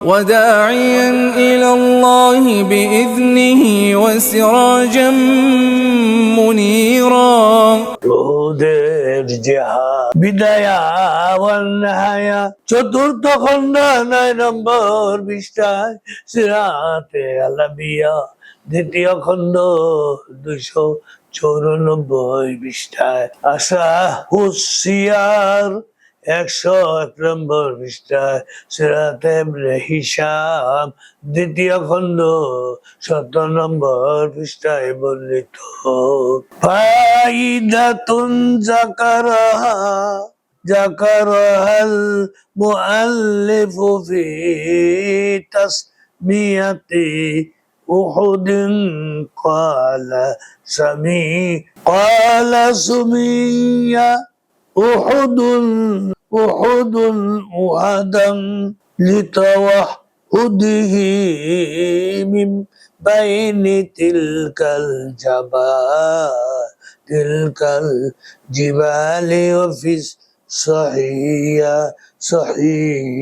وداعيا إلى الله بإذنه وسراجا منيرا রোদের জেহা বিদায়া ওয়ান্নাহায়া চতুর্থ খণ্ড নয় নম্বর বিষ্টায় সিরাতে আলাবিয়া দ্বিতীয় খণ্ড দুইশো চৌরানব্বই পৃষ্ঠায় আশা হুসিয়ার একশো এক নম্বর পৃষ্ঠায় সিরাতে ইবনে হিসাম দ্বিতীয় খণ্ড সতেরো নম্বর পৃষ্ঠায় বর্ণিত ফাইদাতুন জাকারাহা ذكرها المؤلف في تسمية أحد قال سمي قال سمي أحد أحد أحدا لتوحده من بين تلك الجبال تلك الجبال وفي صحيح. صحيحا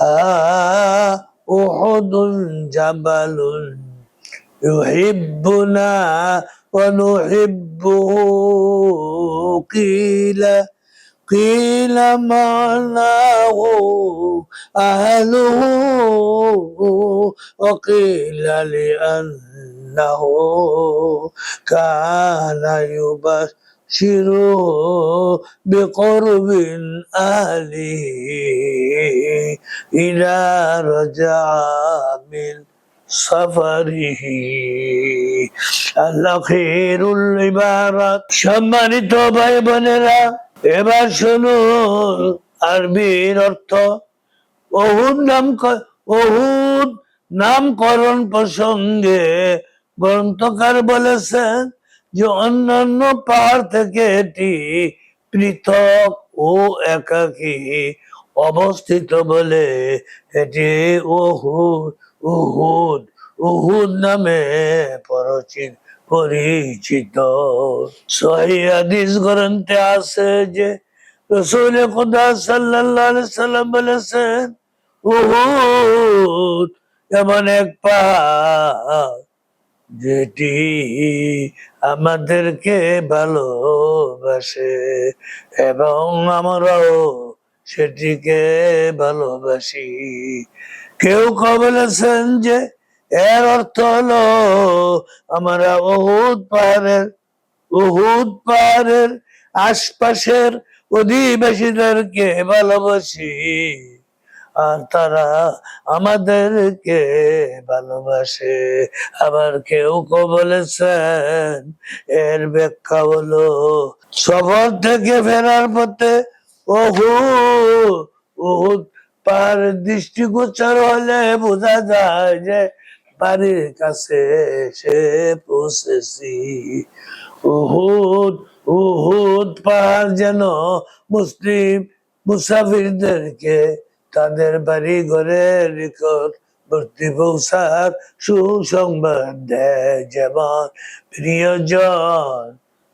ها أحد جبل يحبنا ونحبه قيل قيل معناه أهله وقيل لأنه كان يبشر شروا بقرب أهله إلى رجع من সম্মানিত ভাই বোনেরা এবার শুনুন আরবির অর্থ। অহুদ নাম অহুদ নামকরণ প্রসঙ্গে গ্রন্থকার বলেছেন যে অন্যান্য পাহাড় থেকে এটি পৃথক ও একাকী অবস্থিত বলে এটি ওহুদ উহুদ উহুদ নামে পরিচিত। পরিচিত সহিদিস গ্রন্থে আছে যে রসুল খুদা সাল্লাল্লাহু সাল্লাম বলেছেন, উহুদ এমন এক পাহাড় যেটি আমাদেরকে ভালোবাসে এবং আমরাও সেটিকে ভালোবাসি। কেউ কেউ বলেছেন যে এর অর্থ হলো আমরা অহুদ পাহাড়ের অহুদ পাহাড়ের আশপাশের অধিবাসীদেরকে ভালোবাসি। আর তারা আমাদেরকে ভালোবাসে। আবার কেউ কেউ বলেছেন এর ব্যাখ্যা হলো সফর থেকে ফেরার পথে ওহু উহুদ পার দৃষ্টিগোচর হলে বোঝা যায় যে বাড়ির কাছে এসে পৌঁছেছি। উহুদ উহুদ পাহাড় যেন মুসলিম মুসাফিরদেরকে তাদের বাড়ি ঘরের নিকট ভর্তি পৌঁছার সুসংবাদ দেয়। যেমন প্রিয়জন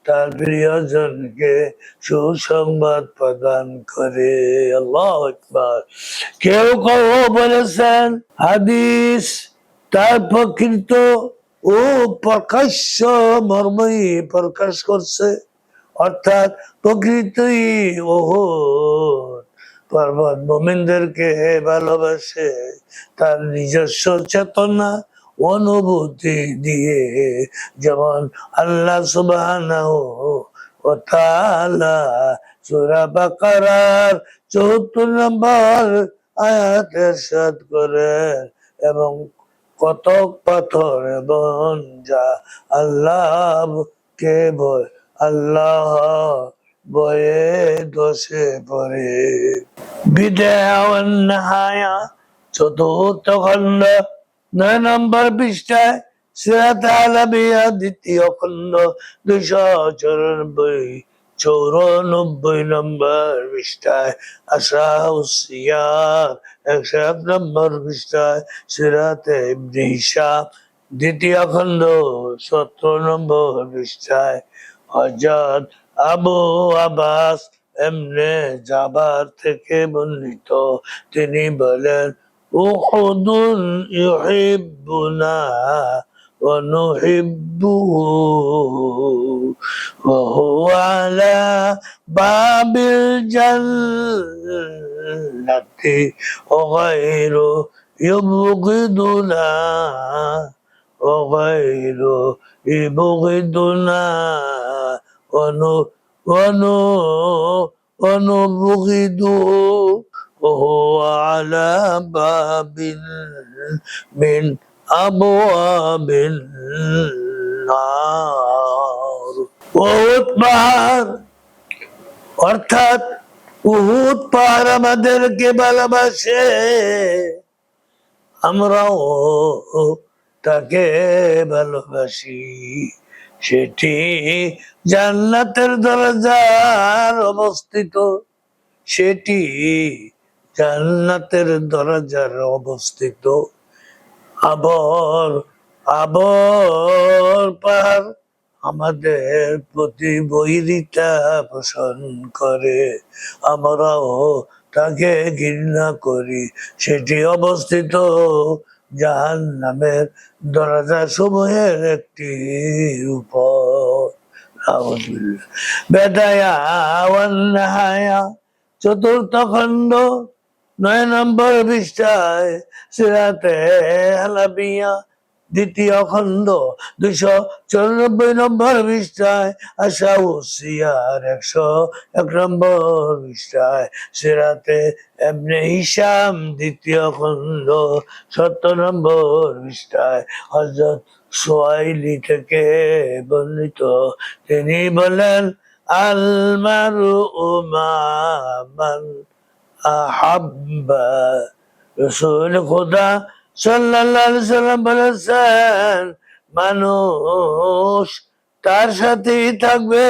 তার প্রিয়জনকে সুসংবাদ প্রদান করে। আল্লাহ একবার কেউ কেউ বলেছেন, হাদিস তার প্রকৃত ও প্রকাশ্য মর্মই প্রকাশ করছে। অর্থাৎ প্রকৃতই ওহো। পর্বত মোমিনদেরকে ভালোবাসে, তার নিজস্ব চেতনা অনুভূতি দিয়ে যেমন আল্লাহ সুবাহ ও তাআলা সূরা বাকারার 74 নম্বর আয়াত ইরশাদ করে, এবং কতক পাথর এবং যা আল্লাহ কে বয় আল্লাহ বয়ে দোষে পরে বিদায় চতুর্থ খণ্ড। নয় নম্বর পৃষ্ঠায় সিরাত আলাবিয়া দ্বিতীয় খণ্ড দুশো চৌরানব্বই চৌরানব্বই নম্বর পৃষ্ঠায় আশা হুসিয়ার একশো এক নম্বর পৃষ্ঠায় সিরাতে ইবনে হিসাম দ্বিতীয় খণ্ড সতেরো নম্বর পৃষ্ঠায় হজরত আবু আব্বাস এমনে যাবার থেকে বর্ণিত। তিনি বলেন أحد يحبنا ونحبه وهو على باب الجنة وغير يبغضنا وغير يبغضنا ونو ونو ونبغضه. وهو على باب من أبواب النار বহুত পাহাড় অর্থাৎ উহুদ পাহাড় আমাদেরকে ভালোবাসে আমরাও তাকে ভালোবাসি সেটি জান্নাতের দরজার অবস্থিত সেটি জান্নাতের দরজার অবস্থিত। আবর আবর পাহাড় আমাদের প্রতি বৈরিতা পোষণ করে। আমরাও তাকে ঘৃণা করি। সেটি অবস্থিত জাহান নামের দরজা সমূহের একটি উপর। বেদায়া চতুর্থ খণ্ড। নয় নম্বর পৃষ্ঠায় সিরাতে হালাবিয়া, দ্বিতীয় খণ্ড, দুইশো চৌরানব্বই নম্বর পৃষ্ঠায় আশা হুসিয়ার একশো এক নম্বর পৃষ্ঠায় সিরাতে এমনি হিসাম দ্বিতীয় খণ্ড, সত্তর নম্বর পৃষ্ঠায় হজরত সোয়াইলি থেকে বর্ণিত। তিনি বলেন আলমারু উমামান আহাব্বা রসুল খোদা সাল্লাল্লাহু আলাইহি সাল্লাম বলেছেন, মানুষ তার সাথেই থাকবে,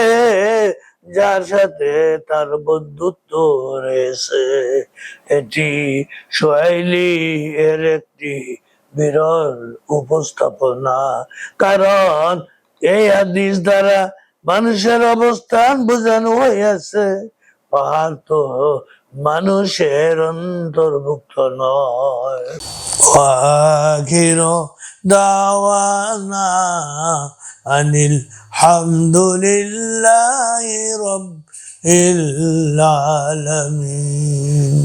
যার সাথে তার বন্ধুত্ব রয়েছে। এটি সোয়াইলি এর একটি বিরল উপস্থাপনা। কারণ এই হাদিস দ্বারা মানুষের অবস্থান বোঝানো হয়েছে। পাহাড় তো মানুষের অন্তর্ভুক্ত নয়। আখির দাওয়ানা আনিল হামদুলিল্লাহ রব আলামিন।